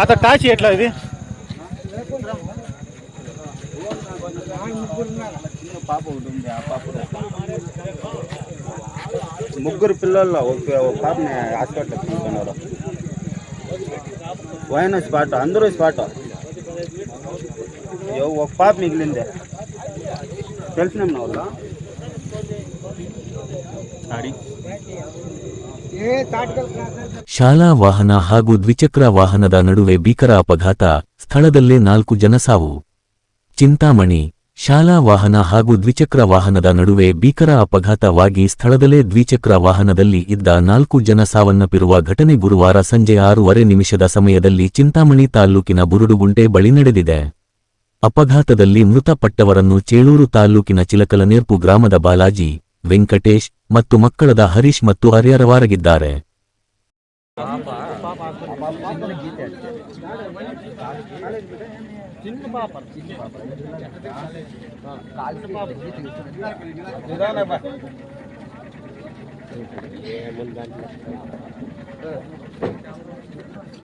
आता టాచి ఎట్లా ఇది? పాప ఒకటి ఉంది ఆ పాప ముగ్గురు పిల్లల్లో ఒక ఒక పాపని హాస్పిటల్కి తీసుకున్నారు. పోయిన స్పాట్ అందరూ స్పాట్. ఒక పాప మిగిలింది. తెలిసిన వాళ్ళు ಶಾಲಾ ವಾಹನ ಹಾಗೂ ದ್ವಿಚಕ್ರ ವಾಹನದ ನಡುವೆ ಭೀಕರ ಅಪಘಾತ, ಸ್ಥಳದಲ್ಲೇ ನಾಲ್ಕು ಜನ ಸಾವು. ಚಿಂತಾಮಣಿ, ಶಾಲಾ ವಾಹನ ಹಾಗೂ ದ್ವಿಚಕ್ರ ವಾಹನದ ನಡುವೆ ಭೀಕರ ಅಪಘಾತವಾಗಿ ಸ್ಥಳದಲ್ಲೇ ದ್ವಿಚಕ್ರ ವಾಹನದಲ್ಲಿ ಇದ್ದ ನಾಲ್ಕು ಜನ ಸಾವನ್ನಪ್ಪಿರುವ ಘಟನೆ ಗುರುವಾರ ಸಂಜೆ ಆರೂವರೆ ನಿಮಿಷದ ಸಮಯದಲ್ಲಿ ಚಿಂತಾಮಣಿ ತಾಲ್ಲೂಕಿನ ಬುರುಡುಗುಂಟೆ ಬಳಿ ನಡೆದಿದೆ. ಅಪಘಾತದಲ್ಲಿ ಮೃತಪಟ್ಟವರನ್ನು ಚೇಳೂರು ತಾಲ್ಲೂಕಿನ ಚಿಲಕಲನೇರ್ಪು ಗ್ರಾಮದ ಬಾಲಾಜಿ ವೆಂಕಟೇಶ್ ಮತ್ತು ಮಕ್ಕಳದ ಹರೀಶ್ ಮತ್ತು ಹರ್ಯಾರವಾರಗಿದ್ದಾರೆ